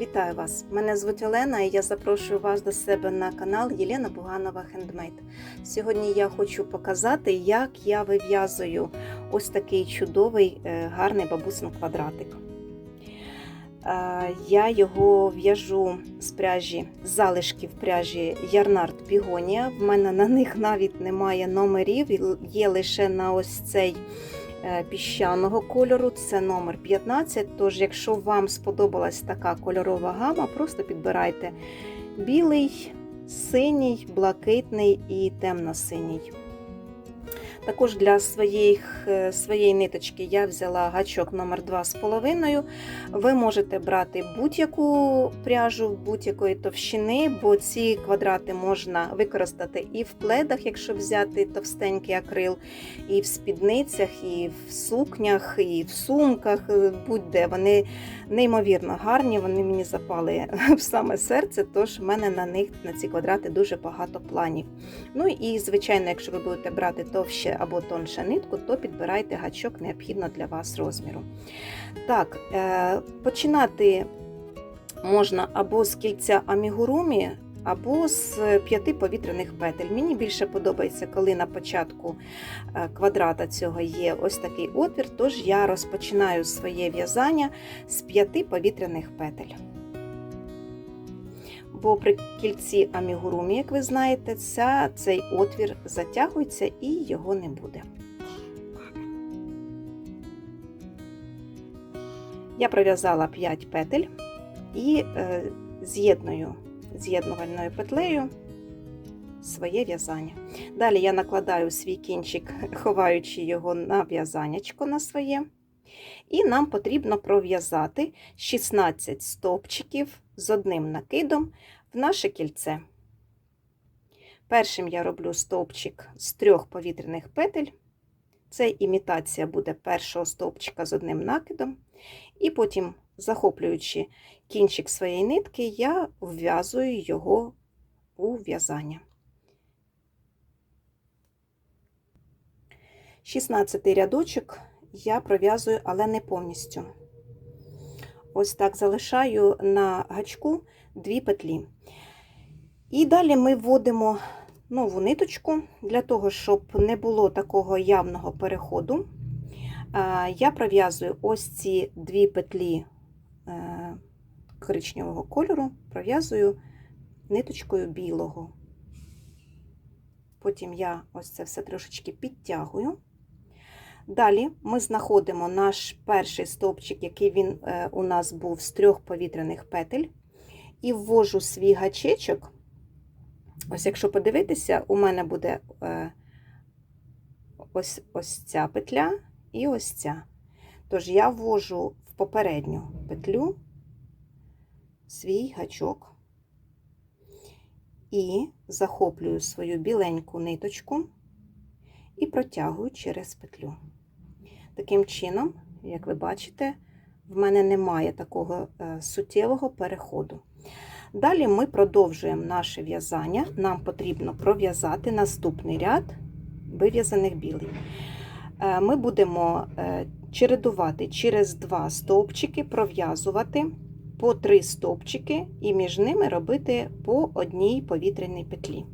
Вітаю вас! Мене звуть Олена і я запрошую вас до себе на канал Єлена Буганова Хендмейд. Сьогодні я хочу показати, як я вив'язую ось такий чудовий е, гарний бабусин квадратик. Е, Я його в'яжу з пряжі, з залишків пряжі Ярнард Бігонія. В мене на них навіть немає номерів, є лише на ось цей піщаного кольору, це номер 15. Тож, якщо вам сподобалась така кольорова гама, просто підбирайте білий, синій, блакитний і темно-синій. Також для своїх, е, своєї ниточки я взяла гачок номер 2,5. Ви можете брати будь-яку пряжу будь-якої товщини, бо ці квадрати можна використати і в пледах, якщо взяти товстенький акрил, і в спідницях, і в сукнях, і в сумках, е, будь-де. Вони неймовірно гарні, вони мені запали в саме серце, тож в мене на них на ці квадрати дуже багато планів. Ну і, звичайно, якщо ви будете брати товще або тонше нитку, то підбирайте гачок необхідно для вас розміру. Так, е, починати можна або з кільця амігурумі, або з п'яти повітряних петель. Мені більше подобається, коли на початку е, квадрата цього є ось такий отвір, тож я розпочинаю своє в'язання з п'яти повітряних петель. Бо при кільці амігурумі, як ви знаєте, ця, цей отвір затягується і його не буде. Я пров'язала 5 петель і е, з'єдную з'єднувальною петлею своє в'язання. Далі я накладаю свій кінчик, ховаючи його на в'язанячко на своє. І нам потрібно пров'язати 16 стовпчиків з одним накидом в наше кільце. Першим я роблю стовпчик з трьох повітряних петель. Це імітація буде першого стовпчика з одним накидом. І потім, захоплюючи кінчик своєї нитки, я вв'язую його у в'язання. 16 рядочок я пров'язую, але не повністю. Ось так залишаю на гачку дві петлі. І далі ми вводимо нову ниточку для того, щоб не було такого явного переходу. Я пров'язую ось ці дві петлі е, коричневого кольору, пров'язую ниточкою білого. Потім я ось це все трошечки підтягую. Далі ми знаходимо наш перший стовпчик, який він е, у нас був з трьох повітряних петель, і ввожу свій гачечок. Ось, якщо подивитися, у мене буде е, ось, ось ця петля і ось ця. Тож я ввожу в попередню петлю свій гачок і захоплюю свою біленьку ниточку і протягую через петлю. Таким чином, як ви бачите, в мене немає такого е, суттєвого переходу. Далі ми продовжуємо наше в'язання. Нам потрібно пров'язати наступний ряд вив'язаних білий. Е, Ми будемо е, чередувати через два стовпчики, пров'язувати по три стовпчики і між ними робити по одній повітряній петлі.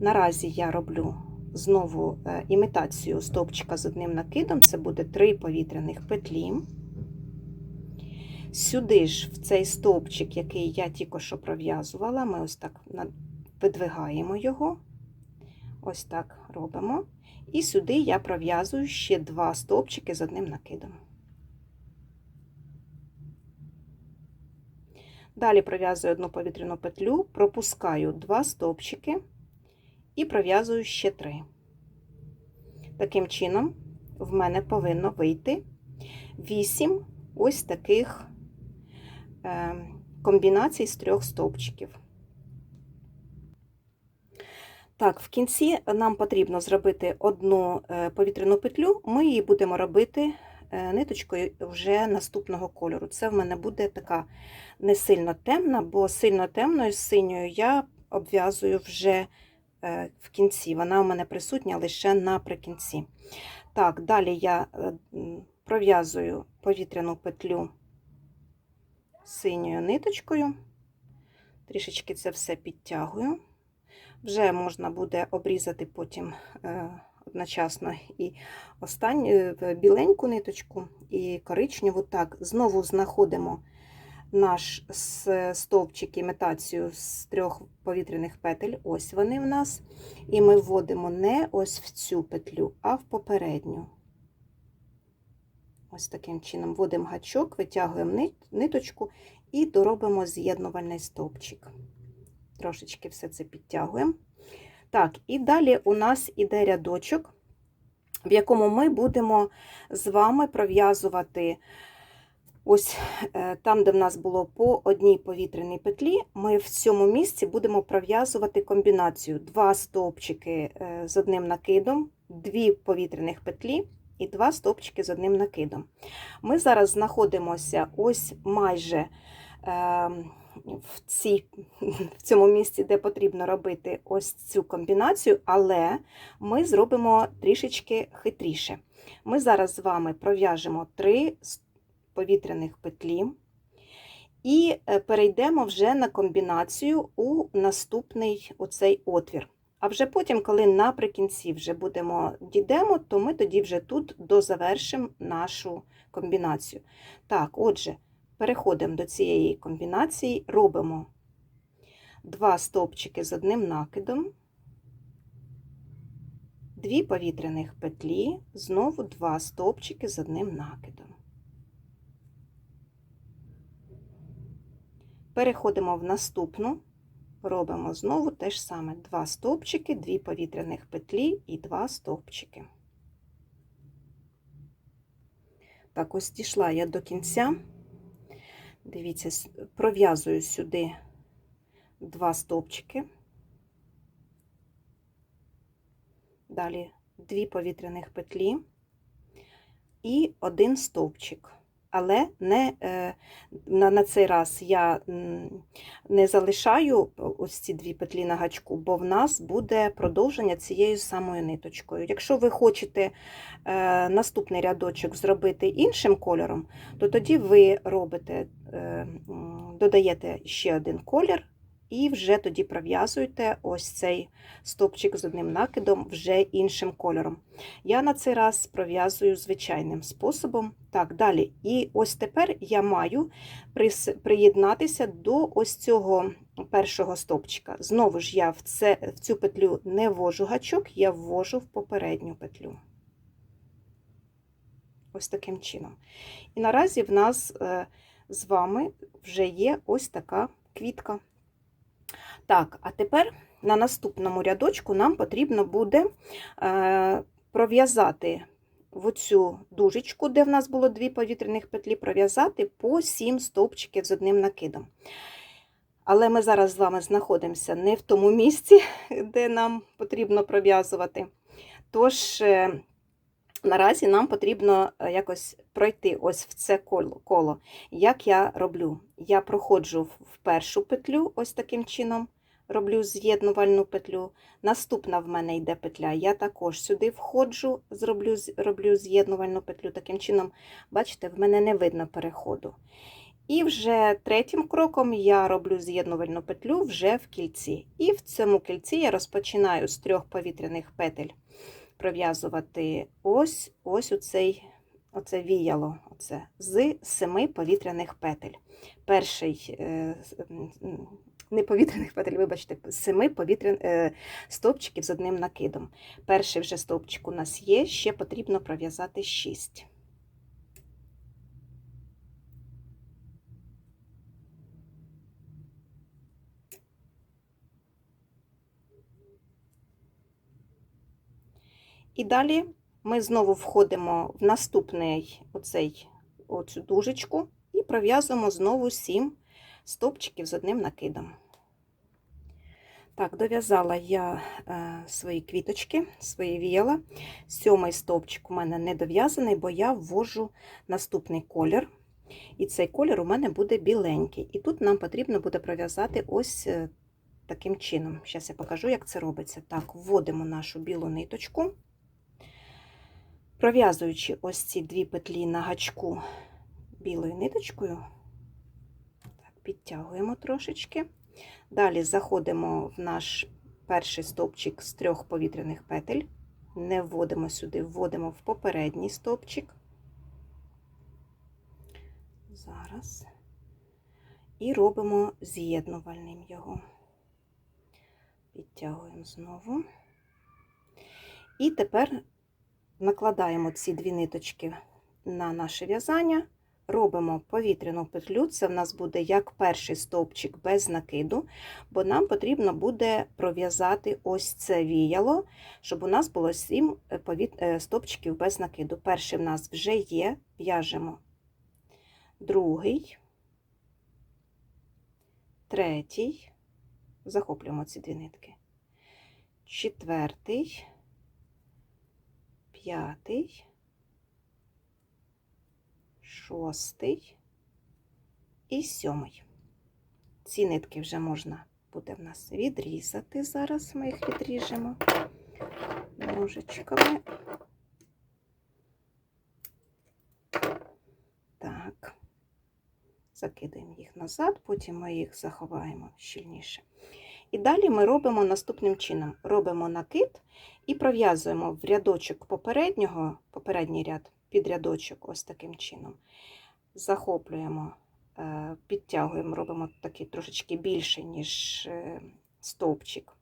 Наразі я роблю знову імітацію стовпчика з одним накидом, це буде три повітряних петлі. Сюди ж, в цей стовпчик, який я тільки що пров'язувала, ми ось так видвигаємо його, ось так робимо. І сюди я пров'язую ще два стовпчики з одним накидом. Далі пров'язую одну повітряну петлю, пропускаю два стовпчики і пров'язую ще три. Таким чином, в мене повинно вийти 8 ось таких е, комбінацій з трьох стовпчиків. Так, в кінці нам потрібно зробити одну е, повітряну петлю, ми її будемо робити е, ниточкою вже наступного кольору. Це в мене буде така не сильно темна, бо сильно темною синьою я обв'язую вже в кінці. Вона у мене присутня лише наприкінці. Так, далі я пров'язую повітряну петлю синьою ниточкою. Трішечки це все підтягую. Вже можна буде обрізати потім е, одночасно і останню е, біленьку ниточку, і коричневу. Так, знову знаходимо наш стовпчик імітацію з трьох повітряних петель. Ось вони в нас. І ми вводимо не ось в цю петлю, а в попередню. Ось таким чином вводимо гачок, витягуємо нит- ниточку і доробимо з'єднувальний стовпчик. Трошечки все це підтягуємо. Так, і далі у нас іде рядочок, в якому ми будемо з вами пров'язувати ось е, там, де в нас було по одній повітряній петлі, ми в цьому місці будемо пров'язувати комбінацію: два стовпчики е, з одним накидом, дві повітряних петлі і два стовпчики з одним накидом. Ми зараз знаходимося ось майже е, в, цій, в цьому місці, де потрібно робити ось цю комбінацію, але ми зробимо трішечки хитріше. Ми зараз з вами пров'яжемо три с- повітряних петлі і е, перейдемо вже на комбінацію у наступний оцей отвір. А вже потім, коли наприкінці вже будемо дійдемо, то ми тоді вже тут дозавершимо нашу комбінацію. Так, отже, переходимо до цієї комбінації, робимо два стовпчики з одним накидом, дві повітряних петлі, знову два стовпчики з одним накидом. Переходимо в наступну, робимо знову те ж саме: два стовпчики, дві повітряних петлі і два стовпчики. Так, ось дійшла я до кінця. Дивіться, пров'язую сюди два стовпчики. Далі дві повітряних петлі і один стовпчик. Але не, е, на, на цей раз я не залишаю ось ці дві петлі на гачку, бо в нас буде продовження цією самою ниточкою. Якщо ви хочете е, наступний рядочок зробити іншим кольором, то тоді ви робите, е, додаєте ще один колір і вже тоді пров'язуєте ось цей стовпчик з одним накидом вже іншим кольором. Я на цей раз пров'язую звичайним способом. Так, далі. І ось тепер я маю приєднатися до ось цього першого стовпчика. Знову ж я в, це, в цю петлю не ввожу гачок, я ввожу в попередню петлю. Ось таким чином. І наразі в нас е, з вами вже є ось така квітка. Так, а тепер на наступному рядочку нам потрібно буде е, пров'язати в оцю дужечку, де в нас було дві повітряних петлі, пров'язати по 7 стовпчиків з одним накидом. Але ми зараз з вами знаходимося не в тому місці, де нам потрібно пров'язувати. Тож, е, наразі нам потрібно е, якось пройти ось в це коло. Як я роблю? Я проходжу в першу петлю ось таким чином, роблю з'єднувальну петлю. Наступна в мене йде петля. Я також сюди входжу, зроблю, роблю з'єднувальну петлю. Таким чином, бачите, в мене не видно переходу. І вже третім кроком я роблю з'єднувальну петлю вже в кільці. І в цьому кільці я розпочинаю з трьох повітряних петель пров'язувати ось ось оцей, оце віяло оце, з семи повітряних петель. Перший е, не повітряних петель, вибачте, семи повітряних е, стовпчиків з одним накидом. Перший вже стовпчик у нас є, ще потрібно пров'язати 6. І далі ми знову входимо в наступний оцей, оцю дужечку і пров'язуємо знову 7 стовпчиків з одним накидом. Так, дов'язала я е, свої квіточки, свої віяла. Сьомий стовпчик у мене не дов'язаний, бо я ввожу наступний колір. І цей колір у мене буде біленький. І тут нам потрібно буде пров'язати ось е, таким чином. Зараз я покажу, як це робиться. Так, вводимо нашу білу ниточку. Пров'язуючи ось ці дві петлі на гачку білою ниточкою, підтягуємо трошечки. Далі заходимо в наш перший стовпчик з трьох повітряних петель. Не вводимо сюди, вводимо в попередній стовпчик. Зараз. І робимо з'єднувальним його. Підтягуємо знову. І тепер накладаємо ці дві ниточки на наше в'язання, робимо повітряну петлю. Це в нас буде як перший стовпчик без накиду, бо нам потрібно буде пров'язати ось це віяло, щоб у нас було 7 стовпчиків без накиду. Перший в нас вже є, в'яжемо. Другий, третій, захоплюємо ці дві нитки, четвертий, п'ятий, шостий і сьомий. Ці нитки вже можна буде в нас відрізати. Зараз ми їх відріжемо ножичками. Так, закидаємо їх назад, потім ми їх заховаємо щільніше. І далі ми робимо наступним чином: робимо накид і пров'язуємо в рядочок попереднього, попередній ряд під рядочок, ось таким чином. Захоплюємо, е, підтягуємо, робимо такий трошечки більше, ніж е, стовпчик.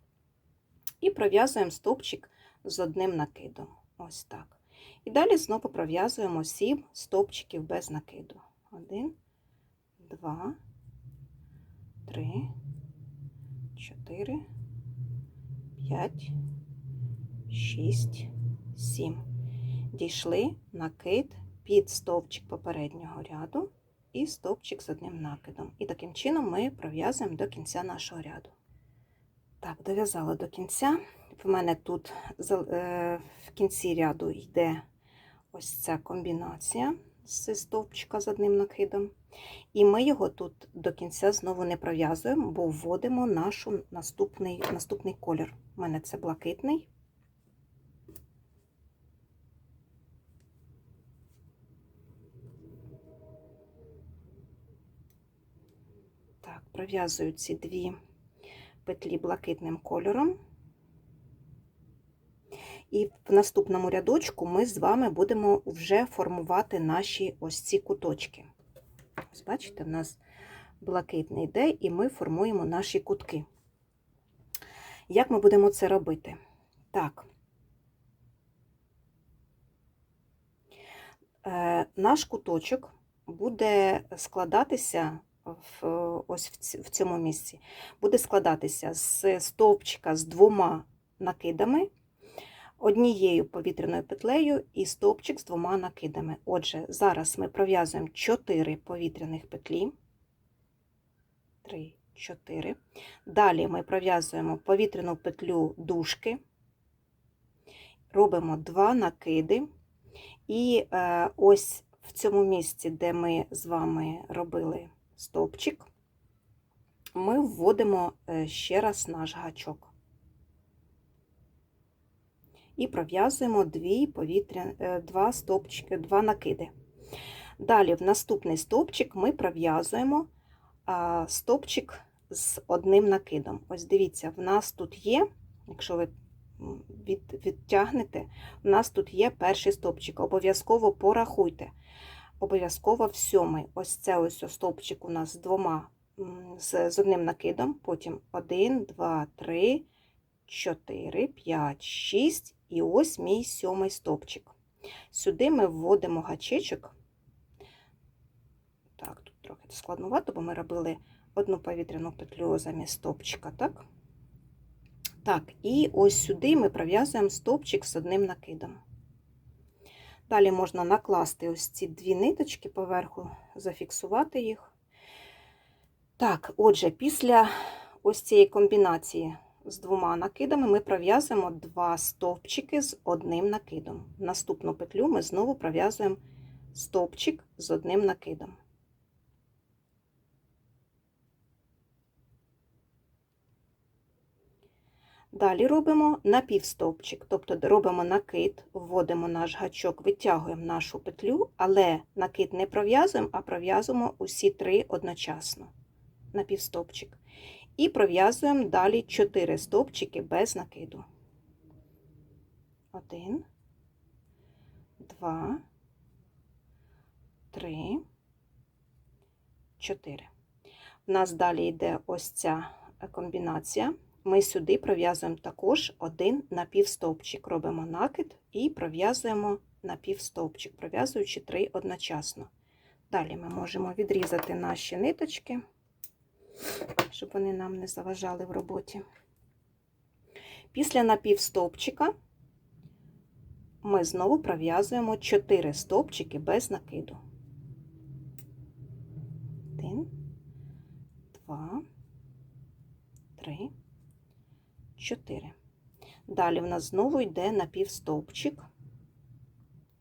І пров'язуємо стовпчик з одним накидом. Ось так. І далі знову пров'язуємо 7 стовпчиків без накиду. Один, два, три, чотири, п'ять, шість, сім. Дійшли накид під стовпчик попереднього ряду і стовпчик з одним накидом. І таким чином ми пров'язуємо до кінця нашого ряду. Так, дов'язала до кінця. В мене тут е, в кінці ряду йде ось ця комбінація з стовпчика з одним накидом. І ми його тут до кінця знову не пров'язуємо, бо вводимо наш наступний, наступний колір. У мене це блакитний. Так, пров'язую ці дві петлі блакитним кольором. І в наступному рядочку ми з вами будемо вже формувати наші ось ці куточки. Ось бачите, в нас блакитний йде, і ми формуємо наші кутки. Як ми будемо це робити? Так. Е, наш куточок буде складатися в, ось в цьому місці, буде складатися з стовпчика з двома накидами однією повітряною петлею і стовпчик з двома накидами. Отже, зараз ми пров'язуємо 4 повітряних петлі. 3, 4. Далі ми пров'язуємо повітряну петлю дужки, робимо 2 накиди. І е, ось в цьому місці, де ми з вами робили стовпчик, ми вводимо е, ще раз наш гачок і пров'язуємо дві повітря, е, два стовпчики, два накиди. Далі, в наступний стовпчик ми пров'язуємо стовпчик з одним накидом. Ось дивіться, в нас тут є, якщо ви від, відтягнете, у нас тут є перший стовпчик. Обов'язково порахуйте. Обов'язково в сьомий. Ось це ось стовпчик у нас з двома, з, з одним накидом, потім 1, 2, 3, 4, 5, 6 і ось мій сьомий стовпчик. Сюди ми вводимо гачечок. Так, тут трохи складнувато, бо ми робили одну повітряну петлю замість стовпчика, так? Так, і ось сюди ми пров'язуємо стовпчик з одним накидом. Далі можна накласти ось ці дві ниточки поверху, зафіксувати їх. Так, отже, після ось цієї комбінації з двома накидами ми пров'язуємо два стовпчики з одним накидом. В наступну петлю ми знову пров'язуємо стовпчик з одним накидом. Далі робимо напівстовпчик, тобто робимо накид, вводимо наш гачок, витягуємо нашу петлю, але накид не пров'язуємо, а пров'язуємо усі три одночасно. напівстовпчик. І пров'язуємо далі 4 стовпчики без накиду. 1, 2, 3, 4. У нас далі йде ось ця комбінація. Ми сюди пров'язуємо також один напівстовпчик. Робимо накид і пров'язуємо напівстовпчик, пров'язуючи три одночасно. Далі ми можемо відрізати наші ниточки, щоб вони нам не заважали в роботі. Після напівстовпчика ми знову пров'язуємо 4 стовпчики без накиду. Один, два, три, чотири. Далі в нас знову йде напівстовпчик,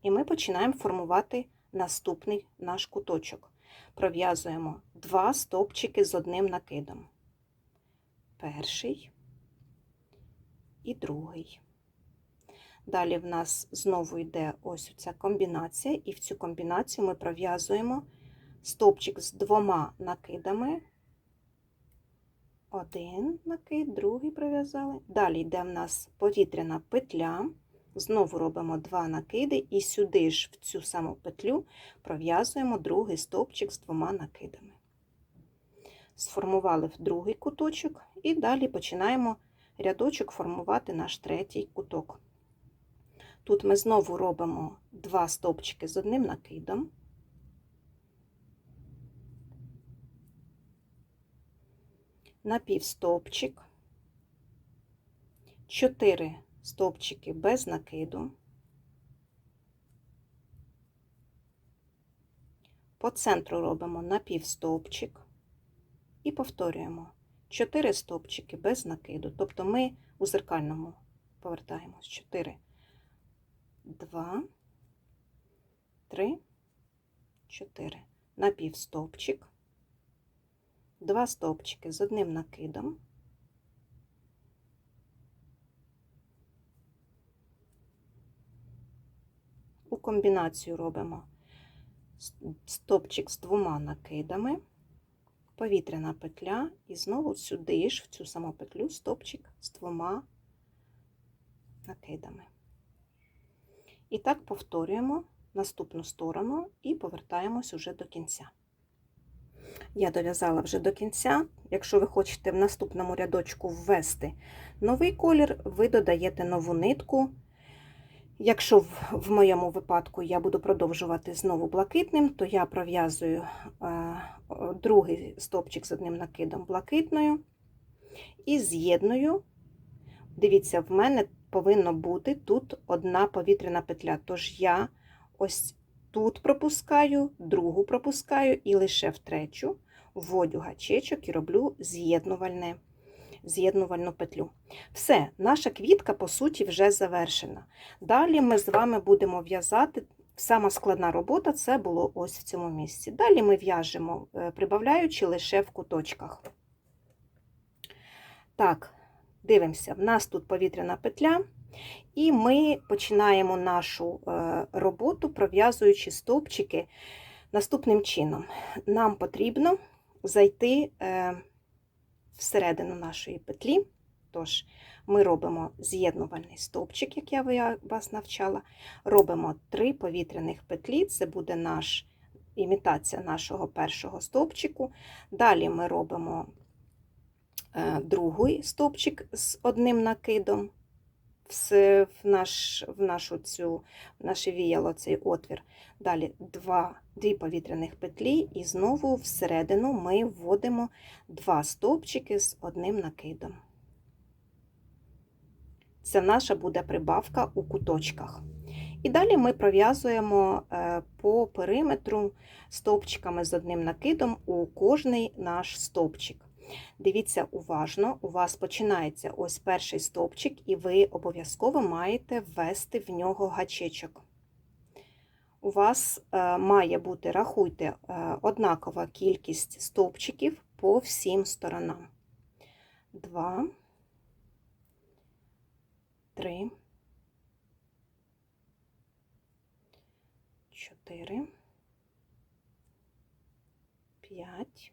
і ми починаємо формувати наступний наш куточок. Пров'язуємо два стовпчики з одним накидом. Перший і другий. Далі в нас знову йде ось ця комбінація, і в цю комбінацію ми пров'язуємо стовпчик з двома накидами. Один накид, другий пров'язали. Далі йде в нас повітряна петля. Знову робимо два накиди, і сюди ж в цю саму петлю пров'язуємо другий стовпчик з двома накидами. Сформували в другий куточок, і далі починаємо рядочок формувати наш третій куток. Тут ми знову робимо два стовпчики з одним накидом. Напівстовпчик, 4 стовпчики без накиду. По центру робимо напівстовпчик і повторюємо 4 стовпчики без накиду. Тобто ми у зеркальному повертаємось 4, 2, 3, 4. Напівстовпчик, 2 стовпчики з одним накидом. У комбінацію робимо стовпчик з двома накидами, повітряна петля, і знову сюди ж, в цю саму петлю, стовпчик з двома накидами. І так повторюємо наступну сторону і повертаємось уже до кінця. Я дов'язала вже до кінця. Якщо ви хочете в наступному рядочку ввести новий колір, ви додаєте нову нитку. Якщо в, моєму випадку я буду продовжувати знову блакитним, то я пров'язую е, другий стовпчик з одним накидом блакитною і з'єдную. Дивіться, в мене повинно бути тут одна повітряна петля. Тож я ось тут пропускаю, другу пропускаю і лише в третю вводю гачечок і роблю з'єднувальне. З'єднувальну петлю. Все, наша квітка, по суті, вже завершена. Далі ми з вами будемо в'язати. Сама складна робота це було ось в цьому місці. Далі ми в'яжемо, е, прибавляючи лише в куточках. Так, дивимося, в нас тут повітряна петля, і ми починаємо нашу е, роботу, пров'язуючи стовпчики наступним чином. Нам потрібно зайти е, всередину нашої петлі. Тож, ми робимо з'єднувальний стовпчик, як я вас навчала. Робимо три повітряних петлі, це буде наш, імітація нашого першого стовпчику. Далі ми робимо е, другий стовпчик з одним накидом в наш, в нашу цю, в наше віяло цей отвір. Далі два, дві повітряних петлі, і знову всередину ми вводимо два стовпчики з одним накидом. Це наша буде прибавка у куточках. І далі ми пров'язуємо е, по периметру стовпчиками з одним накидом у кожний наш стовпчик. Дивіться уважно, у вас починається ось перший стовпчик, і ви обов'язково маєте ввести в нього гачечок. У вас е, має бути, рахуйте, е, однакова кількість стовпчиків по всім сторонам. Два, три, чотири, п'ять.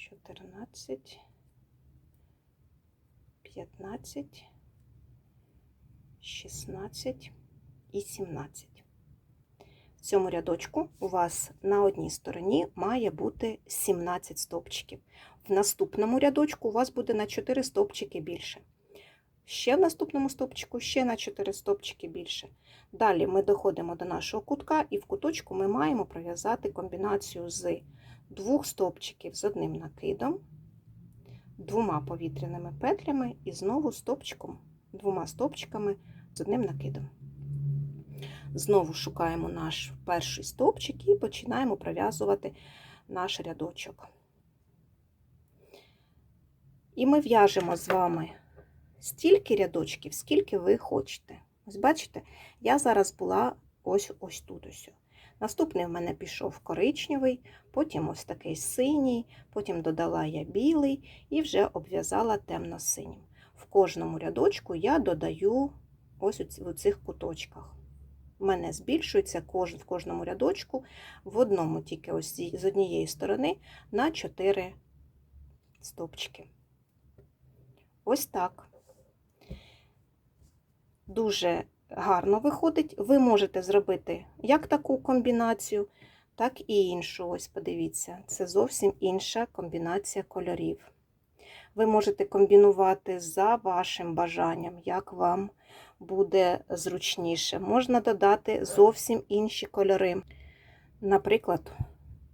чотирнадцять, п'ятнадцять, шістнадцять і сімнадцять. В цьому рядочку у вас на одній стороні має бути 17 стовпчиків. В наступному рядочку у вас буде на 4 стовпчики більше. Ще в наступному стовпчику ще на 4 стовпчики більше. Далі ми доходимо до нашого кутка, і в куточку ми маємо пров'язати комбінацію з двох стовпчиків з одним накидом, двома повітряними петлями і знову стовпчиком, двома стовпчиками з одним накидом. Знову шукаємо наш перший стовпчик і починаємо пров'язувати наш рядочок. І ми в'яжемо з вами стільки рядочків, скільки ви хочете. Ось бачите, я зараз була ось ось тут ось. Наступний в мене пішов коричневий, потім ось такий синій, потім додала я білий і вже обв'язала темно-синім. В кожному рядочку я додаю ось у цих куточках. У мене збільшується в кожному рядочку в одному тільки ось з однієї сторони на 4 стовпчики. Ось так. Дуже гарно виходить. Ви можете зробити як таку комбінацію, так і іншу. Ось подивіться, це зовсім інша комбінація кольорів. Ви можете комбінувати за вашим бажанням, як вам буде зручніше. Можна додати зовсім інші кольори. Наприклад,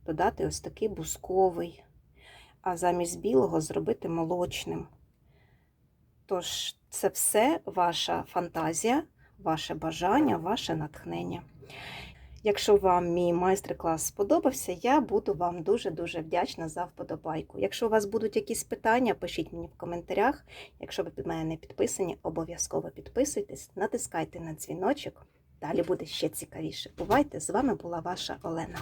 додати ось такий бусковий, а замість білого зробити молочним. Тож, це все ваша фантазія, ваше бажання, ваше натхнення. Якщо вам мій майстер-клас сподобався, я буду вам дуже-дуже вдячна за вподобайку. Якщо у вас будуть якісь питання, пишіть мені в коментарях. Якщо ви під мене не підписані, обов'язково підписуйтесь, натискайте на дзвіночок. Далі буде ще цікавіше. Бувайте! З вами була ваша Олена.